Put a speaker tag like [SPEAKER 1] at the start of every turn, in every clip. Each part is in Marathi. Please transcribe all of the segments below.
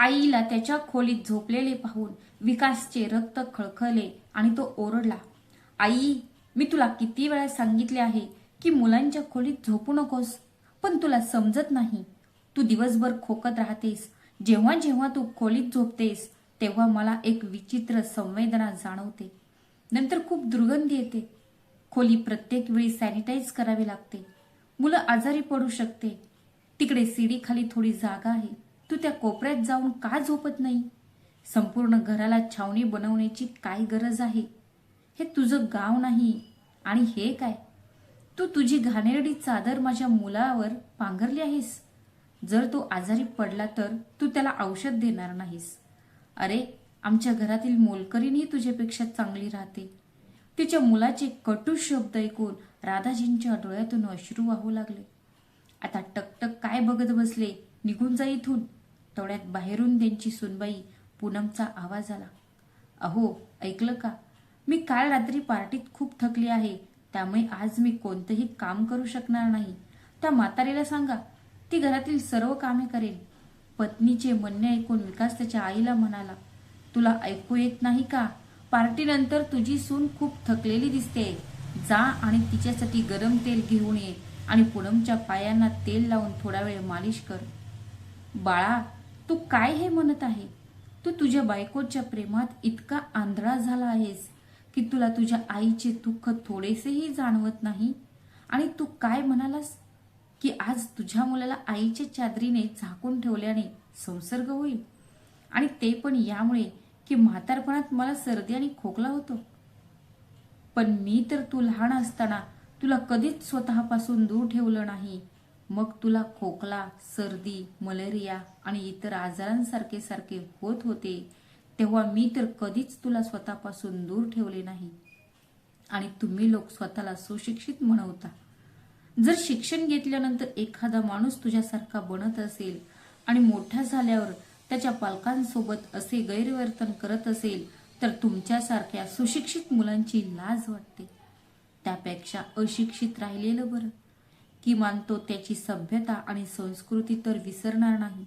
[SPEAKER 1] आईला त्याच्या खोलीत झोपलेले पाहून विकासचे रक्त खळखळले आणि तो ओरडला आई मी तुला किती वेळा सांगितले आहे की मुलांच्या खोलीत झोपू नकोस पण तुला समजत नाही. तू दिवसभर खोकत राहतेस. जेव्हा जेव्हा तू खोलीत झोपतेस तेव्हा मला एक विचित्र संवेदना जाणवते. नंतर खूप दुर्गंधी येते. खोली प्रत्येक वेळी सॅनिटाईज करावी लागते. मुलं आजारी पडू शकते. तिकडे सीडी खाली थोडी जागा आहे. तू त्या कोपऱ्यात जाऊन का झोपत नाही? संपूर्ण घराला छावणी बनवण्याची काय गरज आहे? हे तुझं गाव नाही आणि हे काय? तू तुझी घाणेरडी चादर माझ्या मुलावर पांघरली आहेस. जर तो आजारी पडला तर तू त्याला औषध देणार नाहीस. अरे आमच्या घरातील मोलकरीणही तुझ्यापेक्षा चांगली राहते. तिच्या मुलाचे कटू शब्द ऐकून राधाजींच्या डोळ्यातून अश्रू वाहू लागले. आता टकटक काय बघत बसले? निघून जा इथून. तेवढ्यात बाहेरून त्यांची सुनबाई पूनमचा आवाज आला. अहो ऐकलं का? मी काल रात्री पार्टीत खूप थकली आहे त्यामुळे आज मी कोणतंही काम करू शकणार नाही. त्या म्हातारीला सांगा ती घरातील सर्व कामे करेल. पत्नीचे म्हणणे ऐकून विकास त्याच्या आईला म्हणाला तुला ऐकू येत नाही का? पार्टीनंतर तुझी सून खूप थकलेली दिसते. जा आणि तिच्यासाठी गरम तेल घेऊन ये आणि पूनमच्या पायांना तेल लावून थोडा वेळ मालिश कर. बाळा तू काय हे म्हणत आहे? तू तुझ्या बायकोच्या प्रेमात इतका आंधळा झाला आहेस की तुला तुझ्या आईचे दुःख थोडेसेही जाणवत नाही? आणि तू काय म्हणालास की आज तुझ्या मुलाला आईच्या चादरीने झाकून ठेवल्याने संसर्ग होईल? आणि ते पण यामुळे की म्हातारपणात मला सर्दी आणि खोकला होतो. पण मी तर तू लहान असताना तुला कधीच स्वतःपासून दूर ठेवलं नाही. मग तुला खोकला सर्दी मलेरिया आणि इतर आजारांसारखे सारखे होत होते तेव्हा मी तर कधीच तुला स्वतःपासून दूर ठेवले नाही. आणि तुम्ही लोक स्वतःला सुशिक्षित म्हणवता. जर शिक्षण घेतल्यानंतर एखादा माणूस तुझ्यासारखा बनत असेल आणि मोठा झाल्यावर त्याच्या पालकांसोबत असे गैरवर्तन करत असेल तर तुमच्यासारख्या सुशिक्षित मुलांची लाज वाटते. त्यापेक्षा अशिक्षित राहिलेलं बरं. किमान तो त्याची सभ्यता आणि संस्कृती तर विसरणार नाही.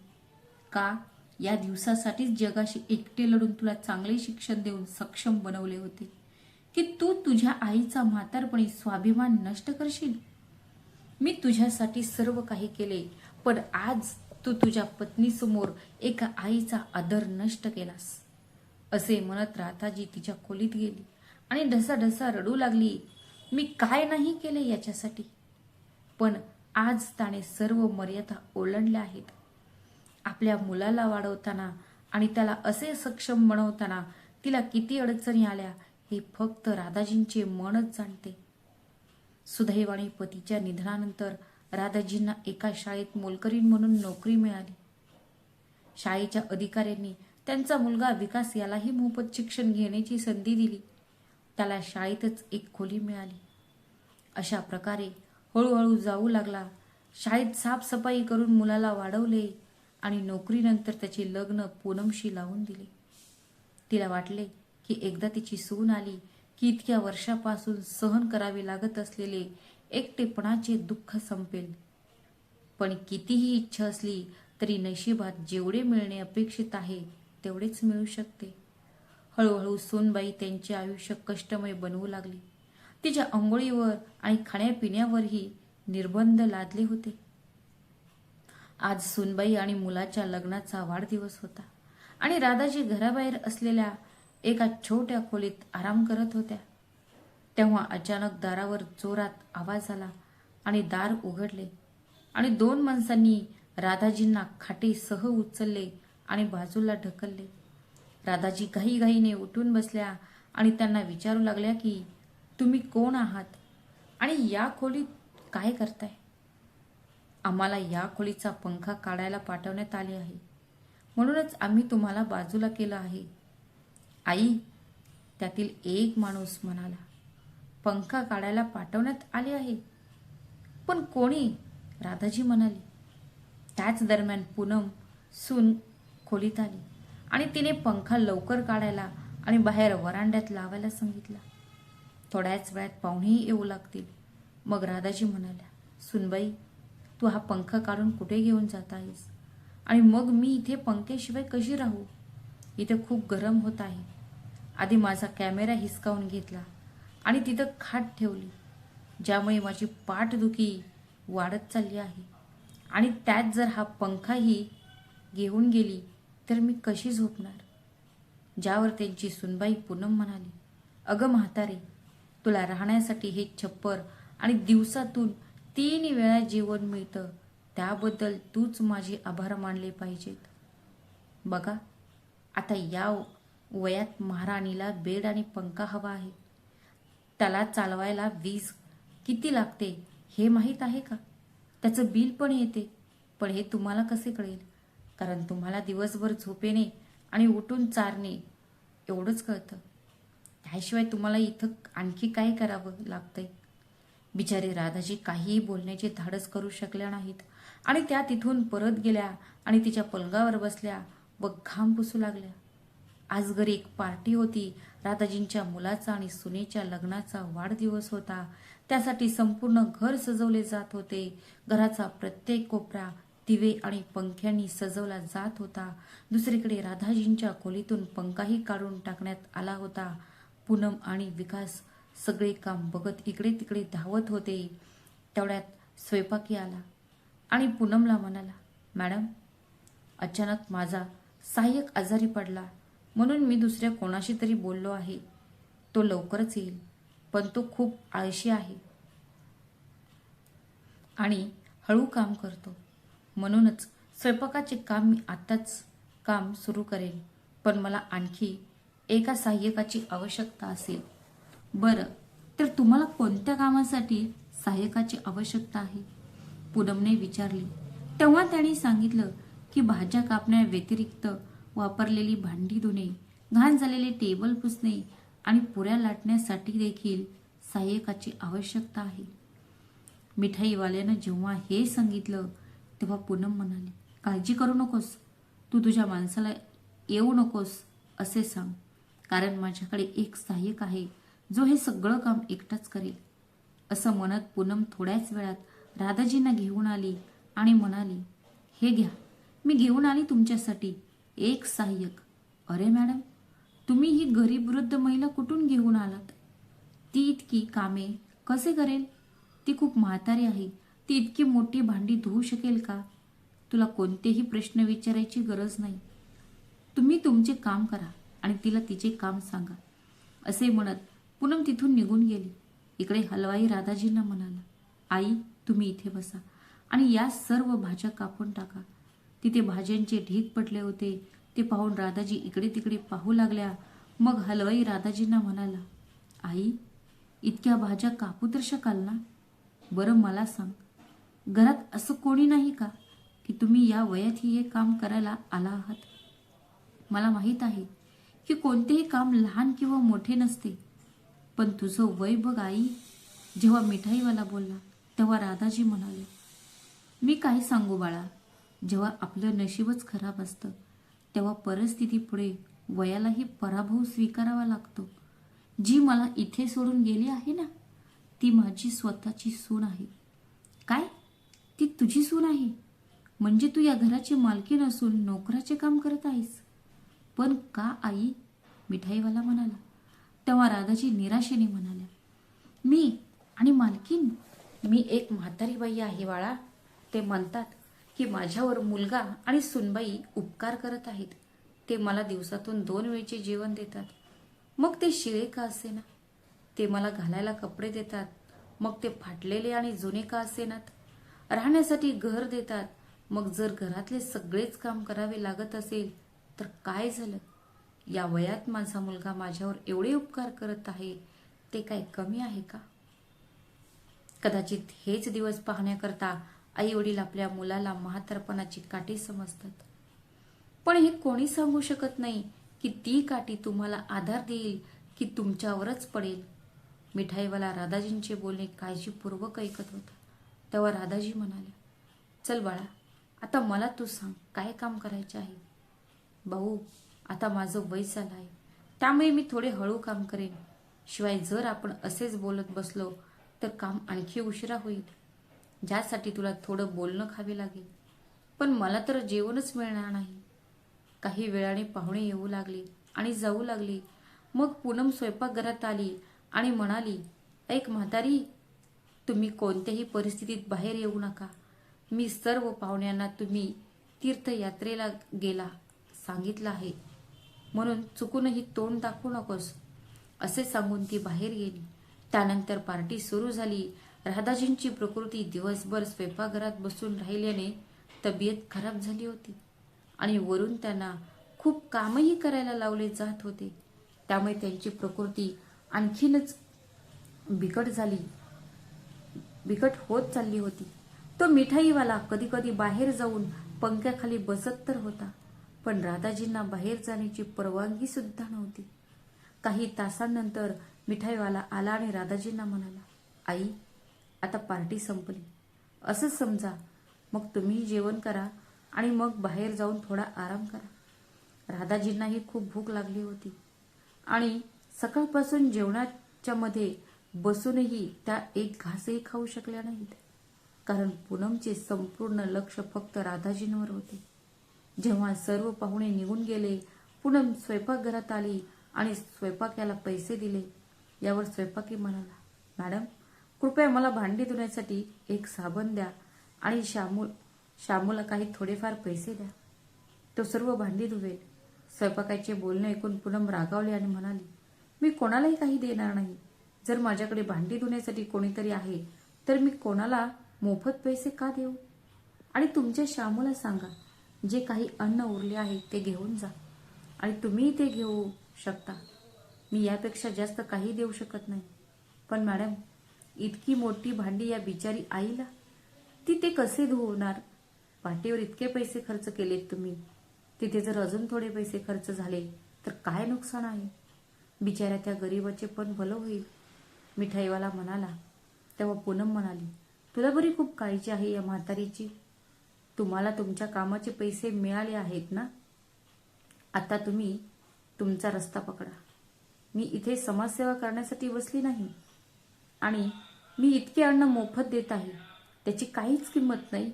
[SPEAKER 1] का? या दिवसासाठीच जगाशी एकटे लढून तुला चांगले शिक्षण देऊन सक्षम बनवले होते. की तू तुझ्या आईचा म्हातारपणी स्वाभिमान नष्ट करशील? मी तुझ्यासाठी सर्व काही केले पण आज तू तुझ्या पत्नीसमोर एका आईचा आदर नष्ट केलास. असे म्हणत राधाजी तिच्या खोलीत गेली आणि ढसा ढसा रडू लागली. मी काय नाही केले याच्यासाठी? पण आज त्याने सर्व मर्यादा ओलांडल्या आहेत. आपल्या मुलाला वाढवताना आणि त्याला असे सक्षम बनवताना तिला किती अडचणी आल्या हे फक्त राधाजींचे मनच जाणते. सुदैवाने पतीच्या निधनानंतर राधाजींना एका शाळेत मोलकरीण म्हणून नोकरी मिळाली. शाळेच्या अधिकाऱ्यांनी त्यांचा मुलगा विकास यालाही मोफत शिक्षण घेण्याची संधी दिली. त्याला शाळेतच एक खोली मिळाली. अशा प्रकारे हळूहळू जाऊ लागला. शाळेत साफसफाई करून मुलाला वाढवले आणि नोकरीनंतर त्याचे लग्न पूनमशी लावून दिले. तिला वाटले की एकदा तिची सून आली की इतक्या वर्षापासून सहन करावे लागत असलेले एकटेपणाचे दुःख संपेल. पण कितीही इच्छा असली तरी नशिबात जेवढे मिळणे अपेक्षित आहे तेवढेच मिळू शकते. हळूहळू सोनबाई त्यांचे आयुष्य कष्टमय बनवू लागली. तिच्या अंघोळीवर आणि खाण्यापिण्यावरही निर्बंध लादले होते. आज सुनबाई आणि मुलाच्या लग्नाचा वाढदिवस होता आणि राधाजी घराबाहेर असलेल्या एका छोट्या खोलीत आराम करत होत्या. तेव्हा अचानक दारावर जोरात आवाज आला आणि दार उघडले आणि दोन माणसांनी राधाजींना खाटेसह उचलले आणि बाजूला ढकलले. राधाजी घाईघाईने उठून बसल्या आणि त्यांना विचारू लागल्या की तुम्ही कोण आहात? आणि या खोलीत काय करताय? आम्हाला या खोलीचा पंखा काढायला पाठवण्यात आले आहे. म्हणूनच आम्ही तुम्हाला बाजूला केलं आहे. आई त्यातील एक माणूस म्हणाला पंखा काढायला पाठवण्यात आले आहे. पण कोणी? राधाजी म्हणाली. त्याच दरम्यान पूनम सून खोलीत आली आणि तिने पंखा लवकर काढायला आणि बाहेर वरांड्यात लावायला सांगितला. थोड्याच वेळात पाहुणेही येऊ लागतील. मग राधाजी म्हणाल्या सुनबाई तू हा पंख काढून कुठे घेऊन जात आहेस? आणि मग मी इथे पंख्याशिवाय कशी राहू? इथे खूप गरम होत आहे. आधी माझा कॅमेरा हिसकावून घेतला आणि तिथं खाट ठेवली ज्यामुळे माझी पाठदुखी वाढत चालली आहे. आणि त्यात जर हा पंखाही घेऊन गेली तर मी कशी झोपणार? ज्यावर त्यांची सुनबाई पूनम म्हणाली अगं म्हातारे तुला राहण्यासाठी हे छप्पर आणि दिवसातून तीन वेळा जेवण मिळतं. त्याबद्दल तूच माझे आभार मानले पाहिजेत. बघा आता या वयात महाराणीला बेड आणि पंखा हवा आहे. त्याला चालवायला वीज किती लागते हे माहीत आहे का? त्याचं बिल पण येते पण हे तुम्हाला कसे कळेल? कारण तुम्हाला दिवसभर झोपेने आणि उठून चारणे एवढंच कळतं. त्याशिवाय तुम्हाला इथं आणखी काय करावं लागतंय? बिचारे राधाजी काहीही बोलण्याचे धाडस करू शकल्या नाहीत. आणि त्या तिथून परत गेल्या आणि तिच्या पलंगावर बसल्या व घाम पुसू लागल्या. आज घरी एक पार्टी होती. राधाजींच्या मुलाचा आणि सुनेच्या लग्नाचा वाढदिवस होता. त्यासाठी संपूर्ण घर सजवले जात होते. घराचा प्रत्येक कोपरा दिवे आणि पंख्यांनी सजवला जात होता. दुसरीकडे राधाजींच्या खोलीतून पंखाही काढून टाकण्यात आला होता. पूनम आणि विकास सगळे काम बघत इकडे तिकडे धावत होते. तेवढ्यात स्वयंपाकी आला आणि पूनमला म्हणाला मॅडम अचानक माझा सहाय्यक आजारी पडला. म्हणून मी दुसऱ्या कोणाशी तरी बोललो आहे. तो लवकरच येईल पण तो खूप आळशी आहे. आणि हळू काम करतो. म्हणूनच स्वयंपाकाचे काम मी आत्ताच काम सुरू करेन. पण मला आणखी एका सहाय्यकाची आवश्यकता असेल. बरं तर तुम्हाला कोणत्या कामासाठी सहाय्यकाची आवश्यकता आहे? पूनमने विचारले. तेव्हा त्याने सांगितलं की भाज्या कापण्याव्यतिरिक्त वापरलेली भांडी धुणे घाण झालेले टेबल पुसणे आणि पुऱ्या लाटण्यासाठी देखील सहाय्यकाची आवश्यकता आहे. मिठाईवाल्यानं जेव्हा हे सांगितलं तेव्हा पूनम म्हणाली काळजी करू नकोस. तू तुझ्या माणसाला येऊ नकोस असे सांग. कारण माझ्याकडे एक सहाय्यक आहे जो हे सगळं काम एकटाच करेल. असं म्हणत पूनम थोड्याच वेळात राधाजींना घेऊन आली आणि म्हणाली हे घ्या मी घेऊन आली तुमच्यासाठी एक सहाय्यक. अरे मॅडम तुम्ही ही गरीब वृद्ध महिला कुठून घेऊन आलात? ती इतकी कामे कसे करेल? ती खूप म्हातारी आहे ती इतकी मोठी भांडी धुवू शकेल का? तुला कोणतेही प्रश्न विचारायची गरज नाही. तुम्ही तुमचे काम करा आणि तिला तिचे काम सांगा. असे म्हणत पूनम तिथून निघून गेली. इकडे हलवाई राधाजींना म्हणाला आई तुम्ही इथे बसा आणि या सर्व भाज्या कापून टाका. तिथे भाज्यांचे ढीग पडले होते. ते पाहून राधाजी इकडे तिकडे पाहू लागल्या. मग हलवाई राधाजींना म्हणाला आई इतक्या भाज्या कापू तर शकाल ना? बरं मला सांग घरात असं कोणी नाही का की तुम्ही या वयातही हे काम करायला आला आहात? मला माहीत आहे की कोणतेही काम लहान किंवा मोठे नसते. पण तुझं वय बघ आई. जेव्हा मिठाईवाला बोलला तेव्हा राधाजी म्हणाले मी काय सांगू बाळा. जेव्हा आपलं नशीबच खराब असतं तेव्हा परिस्थितीपुढे वयालाही पराभव स्वीकारावा लागतो. जी मला इथे सोडून गेली आहे ना ती माझी स्वतःची सून आहे. काय? ती तुझी सून आहे? म्हणजे तू या घराची मालकी नसून नोकराचे काम करत आहेस? पण का आई मिठाईवाला म्हणाला? तेव्हा राधाजी निराशेने म्हणाल्या मी आणि मालकीन मी एक म्हातारी बाई आहे बाळा. ते म्हणतात की माझ्यावर मुलगा आणि सुनबाई उपकार करत आहेत. ते मला दिवसातून दोन वेळचे जेवण देतात. मग ते शिळे का असेना? ते मला घालायला कपडे देतात. मग ते फाटलेले आणि जुने का असेनात? राहण्यासाठी घर देतात. मग जर घरातले सगळेच काम करावे लागत असेल तर काय झालं? या वयात माझा मुलगा माझ्यावर एवढे उपकार करत आहे ते काय कमी आहे का? कदाचित हेच दिवस पाहण्याकरता आई वडील आपल्या मुलाला म्हातारपणाची काठी समजतात. पण हे कोणी सांगू शकत नाही की ती काठी तुम्हाला आधार देईल की तुमच्यावरच पडेल. मिठाईवाला राधाजींचे बोलणे काळजीपूर्वक ऐकत होता. तेव्हा राधाजी म्हणाल्या चल बाळा आता मला तू सांग काय काम करायचे आहे? भाऊ आता माझं वय झालं आहे त्यामुळे मी थोडे हळू काम करेन. शिवाय जर आपण असेच बोलत बसलो तर काम आणखी उशिरा होईल. ज्यासाठी तुला थोडं बोलणं खावे लागेल. पण मला तर जेवणच मिळणार नाही. काही वेळाने पाहुणे येऊ लागले आणि जाऊ लागले. मग पूनम स्वयंपाकघरात आली आणि म्हणाली ऐक म्हातारी तुम्ही कोणत्याही परिस्थितीत बाहेर येऊ नका. मी सर्व पाहुण्यांना तुम्ही तीर्थयात्रेला गेला. सांगितलं आहे. म्हणून चुकूनही तोंड दाखवू नकोस असे सांगून ती बाहेर गेली. त्यानंतर पार्टी सुरू झाली. राधाजींची प्रकृती दिवसभर स्वयंपाकघरात बसून राहिल्याने तब्येत खराब झाली होती आणि वरून त्यांना खूप कामही करायला लावले जात होते. त्यामुळे त्यांची प्रकृती आणखीनच बिकट झाली. बिकट होत चालली होती. तो मिठाईवाला कधी कधी बाहेर जाऊन पंख्याखाली बसत तर होता. पण राधाजींना बाहेर जाण्याची परवानगी सुद्धा नव्हती. काही तासांनंतर मिठाईवाला आला आणि राधाजींना म्हणाला आई आता पार्टी संपली. असं समजा. मग तुम्ही जेवण करा आणि मग बाहेर जाऊन थोडा आराम करा. राधाजींनाही खूप भूक लागली होती. आणि सकाळपासून जेवणाच्या मध्ये बसूनही त्या एक घासही खाऊ शकल्या नाहीत. कारण पूनमचे संपूर्ण लक्ष फक्त राधाजींवर होते. जेव्हा सर्व पाहुणे निघून गेले पूनम स्वयंपाकघरात आली आणि स्वयंपाक्याला पैसे दिले. यावर स्वयंपाकी म्हणाला मॅडम कृपया मला भांडी धुण्यासाठी एक साबण द्या आणि श्यामूल श्यामूला काही थोडेफार पैसे द्या. तो सर्व भांडी धुवेल स्वयंपाकाचे बोलणे ऐकून पूनम रागावली आणि म्हणाली मी कोणालाही काही देणार नाही. जर माझ्याकडे भांडी धुण्यासाठी कोणीतरी आहे तर मी कोणाला मोफत पैसे का देऊ? आणि तुमच्या श्यामूला सांगा. जे काही अन्न उरले आहे ते घेऊन जा. आणि तुम्ही ते घेऊ शकता. मी यापेक्षा जास्त काही देऊ शकत नाही. पण मॅडम इतकी मोठी भांडी या बिचारी आईला? ती ते कसे धुवणार? पाठीवर इतके पैसे खर्च केलेत तुम्ही. तिथे जर अजून थोडे पैसे खर्च झाले तर काय नुकसान आहे? बिचाऱ्या त्या गरीबाचे पण भलं होईल. मिठाईवाला म्हणाला तेव्हा पूनम म्हणाली तुला बरी खूप काळजी आहे या म्हातारीची. तुम्हाला तुमच्या कामाचे पैसे मिळाले आहेत ना? आता तुम्ही तुमचा रस्ता पकडा. मी इथे समाजसेवा करण्यासाठी बसली नाही. आणि मी इतके अन्न मोफत देत आहे. त्याची काहीच किंमत नाही.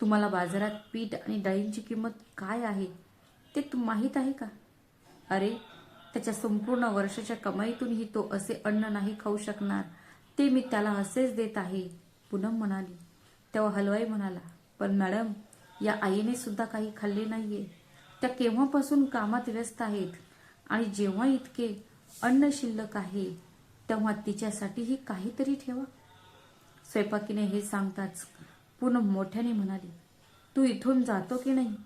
[SPEAKER 1] तुम्हाला बाजारात पीठ आणि डाळींची किंमत काय आहे ते तुम माहीत आहे का? अरे त्याच्या संपूर्ण वर्षाच्या कमाईतूनही तो असे अन्न नाही खाऊ शकणार. ते मी त्याला असेच देत आहे. पूनम म्हणाली. तेव्हा हलवाई म्हणाला पण मॅडम या आईने सुद्धा काही खाल्ले नाहीये. त्या केव्हापासून कामात व्यस्त आहेत आणि जेव्हा इतके अन्न शिल्लक आहे तेव्हा तिच्यासाठीही काहीतरी ठेवा. स्वयंपाकीने हे सांगताच पूनम मोठ्याने म्हणाली तू इथून जातो की नाही?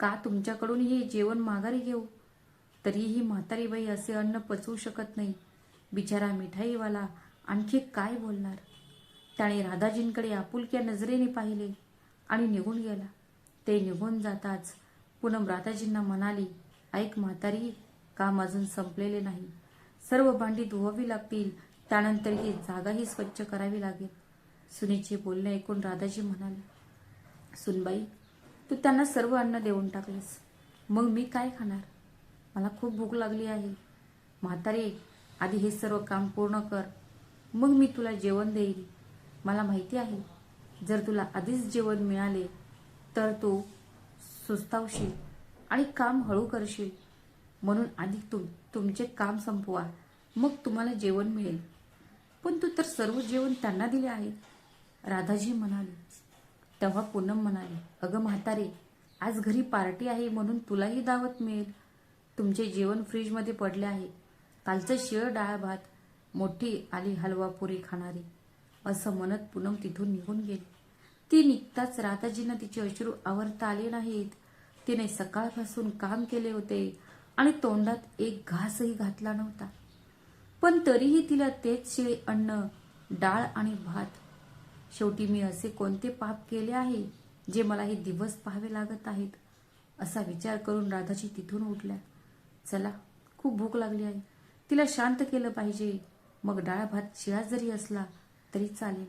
[SPEAKER 1] का तुमच्याकडून हे जेवण माघारी घेऊ? तरीही म्हातारी बाई असे अन्न पचवू शकत नाही. बिचारा मिठाईवाला आणखी काय बोलणार? त्याने राधाजींकडे आपुलक्या नजरेने पाहिले. आणि निघून गेला. ते निघून जाताच पूनम राधाजींना म्हणाली ऐक म्हातारी काम अजून संपलेले नाही. सर्व भांडी धुवावी लागतील त्यानंतर ही जागाही स्वच्छ करावी लागेल. सुनीचे बोलणे ऐकून राधाजी म्हणाले सुनबाई तू त्यांना सर्व अन्न देऊन टाकलेस. मग मी काय खाणार? मला खूप भूक लागली आहे. म्हातारे आधी हे सर्व काम पूर्ण कर. मग मी तुला जेवण देईल मला माहिती आहे जर तुला आधीच जेवण मिळाले तर तू सुस्तावशील आणि काम हळू करशील. म्हणून आधी तुम तुमचे काम संपवा. मग तुम्हाला जेवण मिळेल. पण तू तर सर्व जेवण त्यांना दिले आहे. राधाजी म्हणाली तेव्हा पूनम म्हणाली अगं म्हातारे आज घरी पार्टी आहे म्हणून तुलाही दावत मिळेल. तुमचे जेवण फ्रीजमध्ये पडले आहे. कालचं शिळ डाळ भात मोठी आली हलवा पुरी खाणारी. असं म्हणत पूनम तिथून निघून गेली. ती निघताच राधाजींना तिचे अश्रू आवरता आले नाहीत. तिने सकाळपासून काम केले होते आणि तोंडात एक घासही घातला नव्हता. पण तरीही तिला तेच शिळे अन्न डाळ आणि भात. शेवटी मी असे कोणते पाप केले आहे जे मला हे दिवस पाहावे लागत आहेत? असा विचार करून राधाजी तिथून उठल्या. चला खूप भूक लागली आहे. तिला शांत केलं पाहिजे. मग डाळ भात शिळा जरी असला तरी चालेल.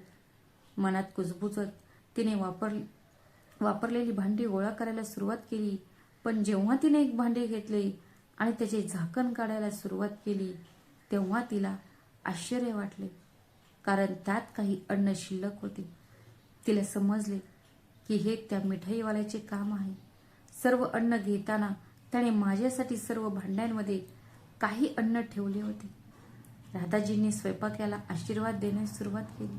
[SPEAKER 1] मनात कुजबुजत. तिने वापर वापरलेली भांडी गोळा करायला सुरुवात केली. पण जेव्हा तिने एक भांडे घेतले आणि त्याचे झाकण काढायला सुरुवात केली तेव्हा तिला आश्चर्य वाटले. कारण त्यात काही अन्न शिल्लक होते. तिला समजले की हे त्या मिठाईवाल्याचे काम आहे. सर्व अन्न घेताना त्याने माझ्यासाठी सर्व भांड्यांमध्ये काही अन्न ठेवले होते. राधाजींनी स्वयंपाक्याला आशीर्वाद देण्यास सुरुवात केली.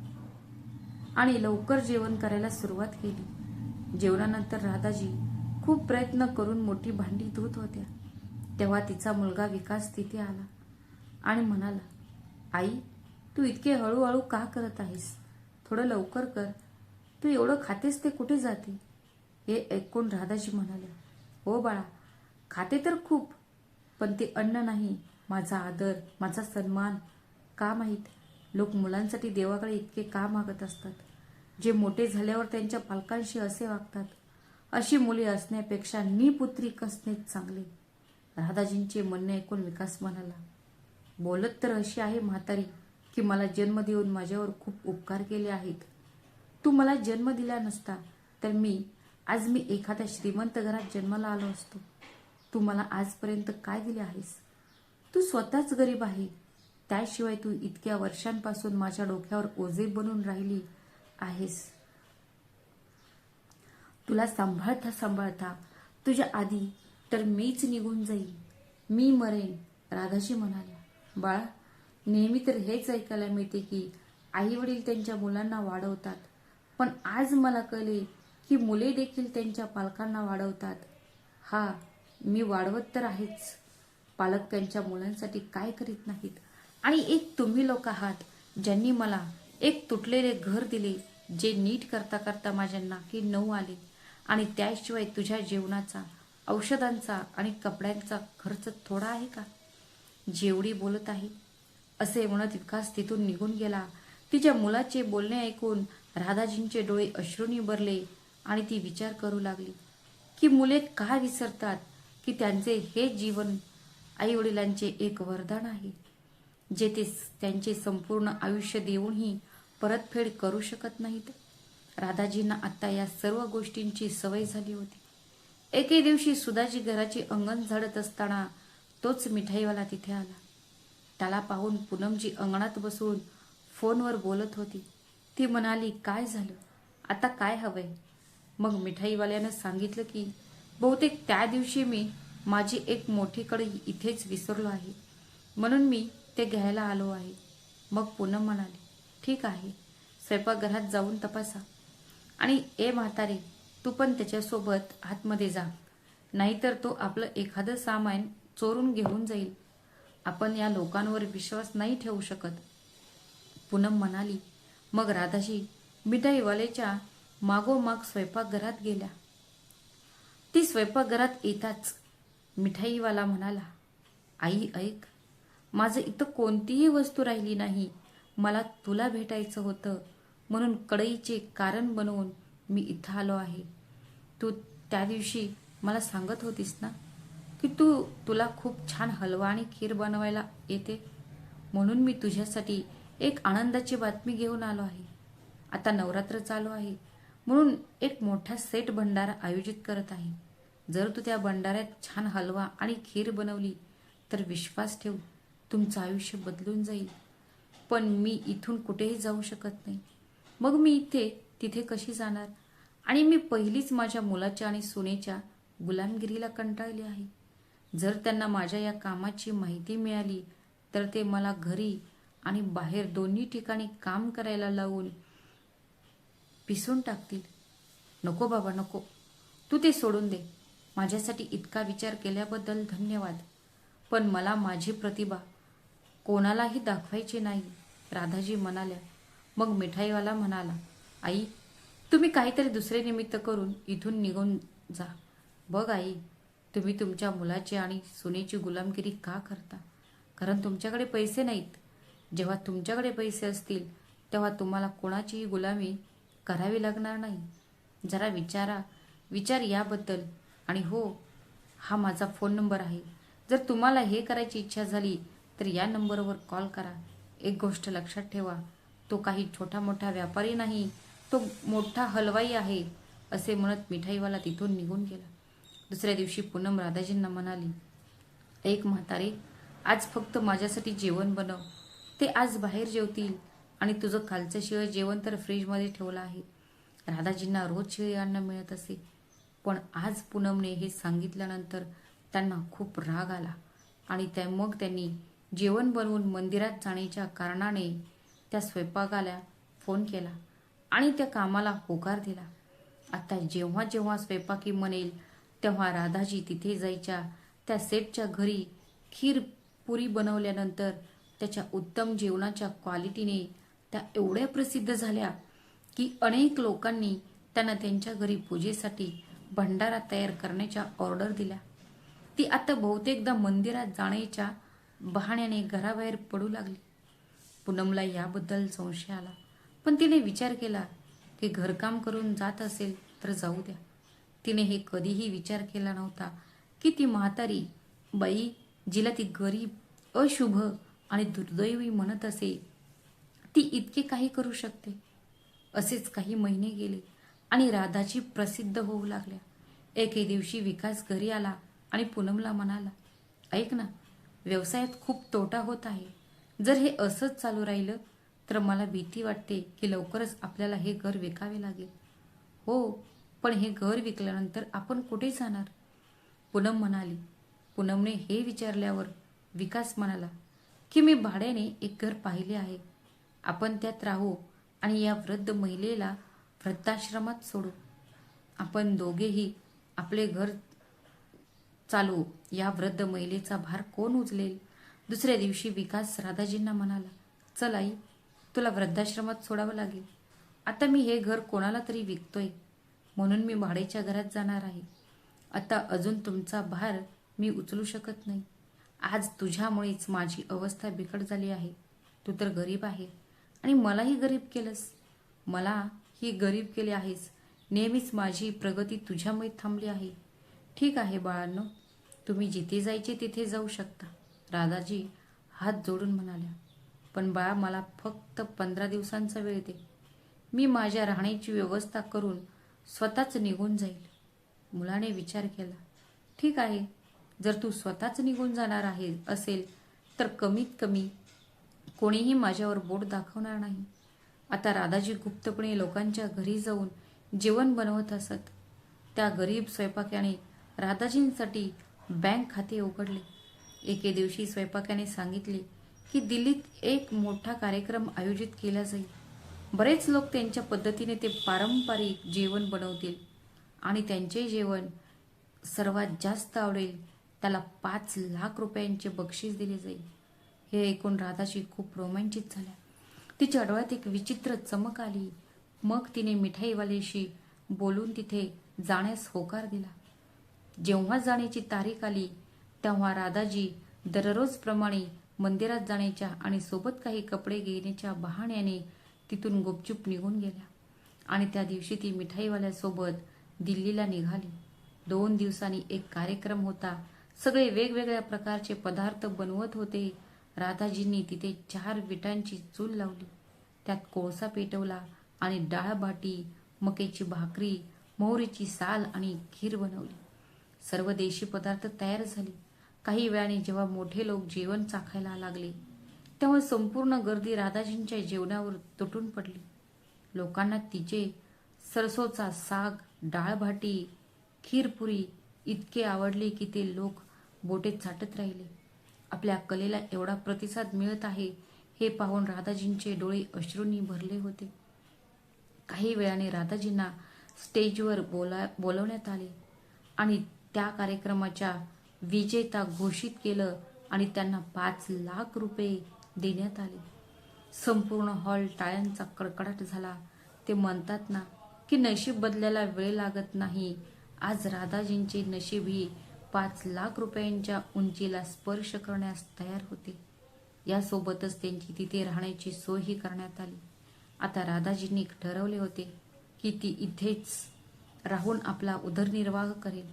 [SPEAKER 1] आणि लवकर जेवण करायला सुरुवात केली. जेवणानंतर राधाजी खूप प्रयत्न करून मोठी भांडी धुत होत्या. तेव्हा तिचा मुलगा विकास तिथे आला आणि म्हणाला आई तू इतके हळूहळू का करत आहेस? थोडं लवकर कर. तू एवढं खातेस ते कुठे जाते? हे ऐकून राधाजी म्हणाले हो बाळा खाते तर खूप पण ते अन्न नाही माझा आदर माझा सन्मान. का माहीत? लोक मुलांसाठी देवाकडे इतके का मागत असतात? जे मोठे झाल्यावर त्यांच्या पालकांशी असे वागतात? अशी मुले असण्यापेक्षा निपुत्री असणेच चांगले. राधाजींचे म्हणणे ऐकून विकास म्हणाला बोलत तर अशी आहे म्हातारी की मला जन्म देऊन माझ्यावर खूप उपकार केले आहेत. तू मला जन्म दिला नसता तर मी आज मी एखाद्या श्रीमंत घरात जन्माला आलो असतो. तू मला आजपर्यंत काय दिले आहेस? तू स्वतःच गरीब आहे. त्याशिवाय तू इतक्या वर्षांपासून माझ्या डोक्यावर ओझे बनून राहिली आहेस. तुला सांभाळता सांभाळता तुझ्या आधी तर मीच निघून जाईल मी मरेन राधाशी म्हणाल्या. बाळा नेहमी तर हेच ऐकायला मिळते की आई वडील त्यांच्या मुलांना वाढवतात. पण आज मला कळले की मुले देखील त्यांच्या पालकांना वाढवतात. हा मी वाढवत तर आहेच. पालक त्यांच्या मुलांसाठी काय करीत नाहीत? आणि एक तुम्ही लोक आहात ज्यांनी मला एक तुटलेले घर दिले जे नीट करता करता माझ्या नाकी नऊ आले. आणि त्याशिवाय तुझ्या जेवणाचा औषधांचा आणि कपड्यांचा खर्च थोडा आहे का? जेवढी बोलत आहे असे म्हणत विकास तिथून निघून गेला. तिच्या मुलाचे बोलणे ऐकून राधाजींचे डोळे अश्रूंनी भरले आणि ती विचार करू लागली की मुले का विसरतात की त्यांचे हे जीवन आई वडिलांचे एक वरदान आहे जे ते त्यांचे संपूर्ण आयुष्य देऊनही परतफेड करू शकत नाहीत. राधाजींना आता या सर्व गोष्टींची सवय झाली होती. एके दिवशी सुधाजी घराची अंगण झाडत असताना तोच मिठाईवाला तिथे आला. त्याला पाहून पूनमजी अंगणात बसून फोनवर बोलत होती. ती म्हणाली काय झालं? आता काय हवंय? मग मिठाईवाल्यानं सांगितलं की बहुतेक त्या दिवशी मी माझी एक मोठी कढई इथेच विसरलो आहे. म्हणून मी ते घ्यायला आलो आहे. मग पूनम म्हणाली ठीक आहे स्वयंपाकघरात जाऊन तपासा. आणि ए म्हातारे तू पण त्याच्यासोबत आतमध्ये जा. नाहीतर तो आपलं एखादं सामान चोरून घेऊन जाईल. आपण या लोकांवर विश्वास नाही ठेवू शकत. पूनम म्हणाली मग राधाशी मिठाईवाल्याच्या मागोमाग स्वयंपाकघरात गेल्या. ती स्वयंपाकघरात येताच मिठाईवाला म्हणाला आई ऐक माझं इथं कोणतीही वस्तू राहिली नाही. मला तुला भेटायचं होतं. म्हणून कढईचे कारण बनवून मी इथं आलो आहे. तू त्या दिवशी मला सांगत होतीस ना की तू तुला खूप छान हलवा आणि खीर बनवायला येते. म्हणून मी तुझ्यासाठी एक आनंदाची बातमी घेऊन आलो आहे. आता नवरात्र चालू आहे. म्हणून एक मोठा सेट भंडारा आयोजित करत आहे. जर तू त्या भंडाऱ्यात छान हलवा आणि खीर बनवली तर विश्वास ठेव तुमचं आयुष्य बदलून जाईल. पण मी इथून कुठेही जाऊ शकत नाही. मग मी इथे तिथे कशी जाणार? आणि मी पहिलीच माझ्या मुलाच्या आणि सुनेच्या गुलामगिरीला कंटाळली आहे. जर त्यांना माझ्या या कामाची माहिती मिळाली तर ते मला घरी आणि बाहेर दोन्ही ठिकाणी काम करायला लावून पिसून टाकतील. नको बाबा नको. तू ते सोडून दे. माझ्यासाठी इतका विचार केल्याबद्दल धन्यवाद. पण मला माझी प्रतिभा कोणालाही दाखवायची नाही राधाजी म्हणाल्या. मग मिठाईवाला म्हणाला आई तुम्ही काहीतरी दुसरे निमित्त करून इथून निघून जा. बघ आई तुम्ही तुमच्या मुलाची आणि सुनेची गुलामगिरी का करता? कारण तुमच्याकडे पैसे नाहीत. जेव्हा तुमच्याकडे पैसे असतील तेव्हा तुम्हाला कोणाचीही गुलामी करावी लागणार नाही. जरा विचारा. विचार याबद्दल. आणि हो हा माझा फोन नंबर आहे. जर तुम्हाला हे करायची इच्छा झाली तर या नंबरवर कॉल करा. एक गोष्ट लक्षात ठेवा तो काही छोटा मोठा व्यापारी नाही तो मोठा हलवाई आहे असे म्हणत मिठाईवाला तिथून निघून गेला. दुसऱ्या दिवशी पूनम राधाजींना म्हणाली एक म्हातारे आज फक्त माझ्यासाठी जेवण बनव. ते आज बाहेर जेवतील आणि तुझं कालचं शिवाय जेवण तर फ्रीजमध्ये ठेवलं आहे. राधाजींना रोज शिळे अन्न मिळत असे. पण आज पूनमने हे सांगितल्यानंतर त्यांना खूप राग आला आणि त्या मग त्यांनी जेवण बनवून मंदिरात जाण्याच्या कारणाने त्या स्वयंपाकाला फोन केला आणि त्या कामाला होकार दिला. आता जेव्हा जेव्हा स्वयंपाकी म्हणेल तेव्हा राधाजी तिथे जायच्या त्या सेठच्या घरी खीर पुरी बनवल्यानंतर त्याच्या उत्तम जेवणाच्या क्वालिटीने त्या एवढ्या प्रसिद्ध झाल्या की अनेक लोकांनी त्यांना त्यांच्या घरी पूजेसाठी भंडारा तयार करण्याच्या ऑर्डर दिल्या. ती आता बहुतेकदा मंदिरात जाण्याच्या बहाण्याने घराबाहेर पडू लागली. पूनमला याबद्दल संशय आला पण तिने विचार केला की घरकाम करून जात असेल तर जाऊ द्या. तिने हे कधीही विचार केला नव्हता की ती म्हातारी बाई जिला ती गरीब अशुभ आणि दुर्दैवी म्हणत असे ती इतके काही करू शकते. असेच काही महिने गेले. आणि राधाची प्रसिद्ध होऊ लागल्या. एके दिवशी विकास घरी आला आणि पूनमला म्हणाला ऐक ना व्यवसायात खूप तोटा होत आहे. जर हे असंच चालू राहिलं तर मला भीती वाटते की लवकरच आपल्याला हे घर विकावे लागेल. हो पण हे घर विकल्यानंतर आपण कुठे जाणार? पूनम म्हणाली. पूनमने हे विचारल्यावर विकास म्हणाला की मी भाड्याने एक घर पाहिले आहे. आपण त्यात राहू आणि या वृद्ध महिलेला वृद्धाश्रमात सोडू. आपण दोघेही आपले घर चालू या वृद्ध महिलेचा भार कोण उचलेल? दुसऱ्या दिवशी विकास राधाजींना म्हणाला चल आई तुला वृद्धाश्रमात सोडावं लागेल. आता मी हे घर कोणाला तरी विकतोय. म्हणून मी भाडेच्या घरात जाणार आहे. आता अजून तुमचा भार मी उचलू शकत नाही. आज तुझ्यामुळेच माझी अवस्था बिकट झाली आहे. तू तर गरीब आहे आणि मलाही गरीब केलंस. मला ही गरीब केली आहेस. नेहमीच माझी प्रगती तुझ्यामुळे थांबली आहे. ठीक आहे बाळांनो तुम्ही जिथे जायचे तिथे जाऊ शकता. राधाजी हात जोडून म्हणाल्या पण बाळा मला फक्त पंधरा दिवसांचा वेळ दे. मी माझ्या राहण्याची व्यवस्था करून स्वतःच निघून जाईल. मुलाने विचार केला ठीक आहे जर तू स्वतःच निघून जाणार आहे असेल तर कमीत कमी कोणीही माझ्यावर बोट दाखवणार नाही. आता राधाजी गुप्तपणे लोकांच्या घरी जाऊन जेवण बनवत असत. त्या गरीब स्वयंपाक्याने राधाजींसाठी बँक खाते उघडले. एके दिवशी स्वयंपाक्याने सांगितले की दिल्लीत एक मोठा कार्यक्रम आयोजित केला जाईल. बरेच लोक त्यांच्या पद्धतीने ते पारंपरिक जेवण बनवतील आणि त्यांचे जेवण सर्वात जास्त आवडेल. त्याला पाच लाख रुपयांचे बक्षीस दिले जाईल. हे ऐकून राधाजी खूप रोमांचित झाल्या तिच्या डोळ्यात एक विचित्र चमक आली. मग तिने मिठाईवाल्याशी बोलून तिथे जाण्यास होकार दिला. जेव्हा जाण्याची तारीख आली तेव्हा राधाजी दररोजप्रमाणे मंदिरात जाण्याच्या आणि सोबत काही कपडे घेण्याच्या बहाण्याने तिथून गुपचूप निघून गेल्या. आणि त्या दिवशी ती मिठाईवाल्यासोबत दिल्लीला निघाली. दोन दिवसांनी एक कार्यक्रम होता. सगळे वेगवेगळ्या प्रकारचे पदार्थ बनवत होते. राधाजींनी तिथे चार विटांची चूल लावली. त्यात कोळसा पेटवला आणि डाळ बाटी मकेची भाकरी मोहरीची साल आणि खीर बनवली. सर्व देशी पदार्थ तयार झाले. काही वेळाने जेव्हा मोठे लोक जेवण चाखायला लागले तेव्हा संपूर्ण गर्दी राधाजींच्या जेवणावर तुटून पडली. लोकांना तिचे सरसोचा साग डाळभाटी खीरपुरी इतके आवडले की ते लोक बोटेत चाटत राहिले. आपल्या कलेला एवढा प्रतिसाद मिळत आहे हे पाहून राधाजींचे डोळे अश्रूंनी भरले होते. काही वेळाने राधाजींना स्टेजवर बोला बोलवण्यात आले आणि त्या कार्यक्रमाच्या विजेता घोषित केलं आणि त्यांना पाच लाख रुपये देण्यात आले. संपूर्ण हॉल टाळ्यांचा कडकडाट झाला. ते म्हणतात ना की नशीब बदलायला वेळ लागत नाही. आज राधाजींचे नशीब ही पाच लाख रुपयांच्या उंचीला स्पर्श करण्यास तयार होते. यासोबतच त्यांची तिथे राहण्याची सोयही करण्यात आली. आता राधाजींनी ठरवले होते की ती इथेच राहून आपला उदरनिर्वाह करेल.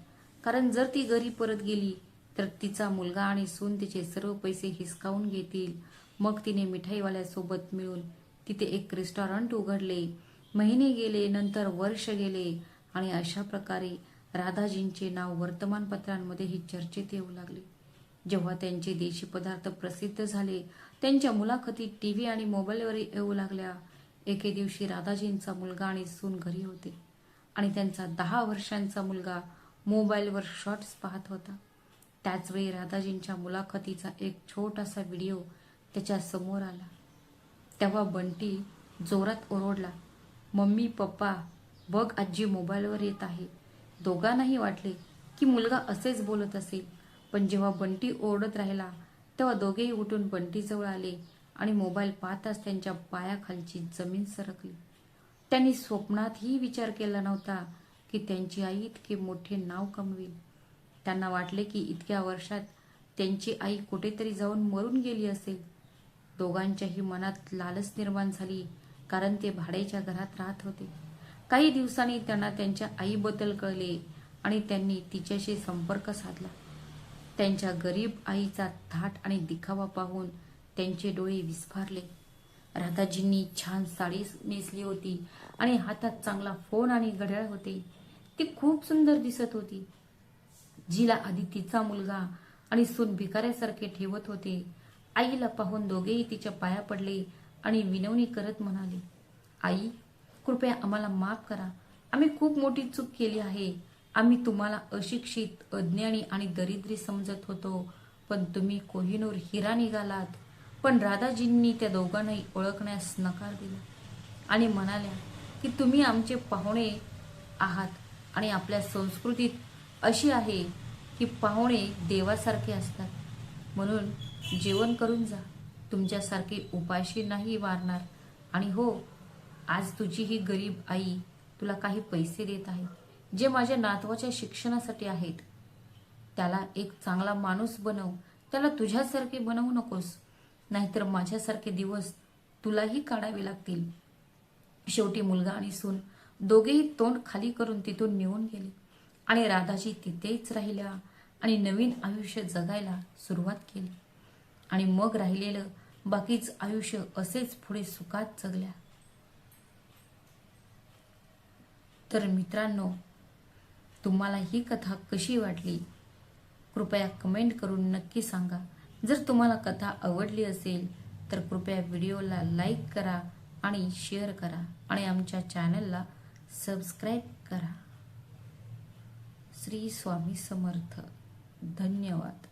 [SPEAKER 1] कारण जर ती घरी परत गेली तर तिचा मुलगा आणि सून तिचे सर्व पैसे हिसकावून घेतील. मग तिने मिठाईवाल्यासोबत मिळून तिथे एक रेस्टॉरंट उघडले. महिने गेले नंतर वर्ष गेले आणि अशा प्रकारे राधाजींचे नाव वर्तमानपत्रांमध्येही चर्चेत येऊ लागले. जेव्हा त्यांचे देशी पदार्थ प्रसिद्ध झाले त्यांच्या मुलाखती टीव्ही आणि मोबाईलवर येऊ लागल्या. एके दिवशी राधाजींचा मुलगा आणि सून घरी होते आणि त्यांचा दहा वर्षांचा मुलगा मोबाईलवर शॉर्ट्स पाहत होता. त्याचवेळी राधाजींच्या मुलाखतीचा एक छोटासा व्हिडिओ त्याच्यासमोर आला. तेव्हा बंटी जोरात ओरडला मम्मी पप्पा बघ आजी मोबाईलवर येत आहे. दोघांनाही वाटले की मुलगा असेच बोलत असेल. पण जेव्हा बंटी ओरडत राहिला तेव्हा दोघेही उठून बंटीजवळ आले आणि मोबाईल पाहताच त्यांच्या पायाखालची जमीन सरकली. त्यांनी स्वप्नातही विचार केला नव्हता की त्यांची आई इतके मोठे नाव कमवेल. त्यांना वाटले की इतक्या वर्षात त्यांची आई कुठेतरी जाऊन मरून गेली असेल. दोघांच्याही मनात लालच निर्माण झाली कारण ते भाड्याच्या घरात राहत होते. काही दिवसांनी त्यांना त्यांच्या आईबद्दल कळले आणि त्यांनी तिच्याशी संपर्क साधला. त्यांच्या गरीब आईचा थाट आणि दिखावा पाहून त्यांचे डोळे विस्फारले. राधाजींनी छान साडी नेसली होती आणि हातात चांगला फोन आणि घड्याळ होते. ती खूप सुंदर दिसत होती. जिला आधी तिचा मुलगा आणि सून भिकाऱ्यासारखे ठेवत होते. आईला पाहून दोघेही तिच्या पाया पडले आणि विनवणी करत म्हणाले आई कृपया आम्हाला माफ करा. आम्ही खूप मोठी चूक केली आहे. आम्ही तुम्हाला अशिक्षित अज्ञानी आणि दरिद्री समजत होतो. पण तुम्ही कोहिनूर हिरा निघालात. पण राधाजींनी त्या दोघांनाही ओळखण्यास नकार दिला. आणि म्हणाल्या की तुम्ही आमचे पाहुणे आहात आणि आपल्या संस्कृतीत अशी आहे की पाहुणे देवासारखे असतात. म्हणून जेवण करून जा. तुमच्यासारखे उपाशी नाही वारणार. आणि हो आज तुझी ही गरीब आई तुला काही पैसे देत आहे जे माझ्या नातवाच्या शिक्षणासाठी आहेत. त्याला एक चांगला माणूस बनव त्याला तुझ्यासारखे बनवू नकोस. नाहीतर माझ्यासारखे दिवस तुलाही काढावे लागतील. शेवटी मुलगा आणि सून दोघेही तोंड खाली करून तिथून निघून गेले. आणि राधाजी तिथेच राहिल्या आणि नवीन आयुष्य जगायला सुरुवात केली. आणि मग राहिलेलं बाकीच आयुष्य असेच पुढे सुखात जगल्या. तर मित्रांनो तुम्हाला ही कथा कशी वाटली? कृपया कमेंट करून नक्की सांगा. जर तुम्हाला कथा आवडली असेल तर कृपया व्हिडिओला लाईक करा आणि शेअर करा आणि आमच्या चॅनलला सबस्क्राईब करा. श्री स्वामी समर्थ. धन्यवाद.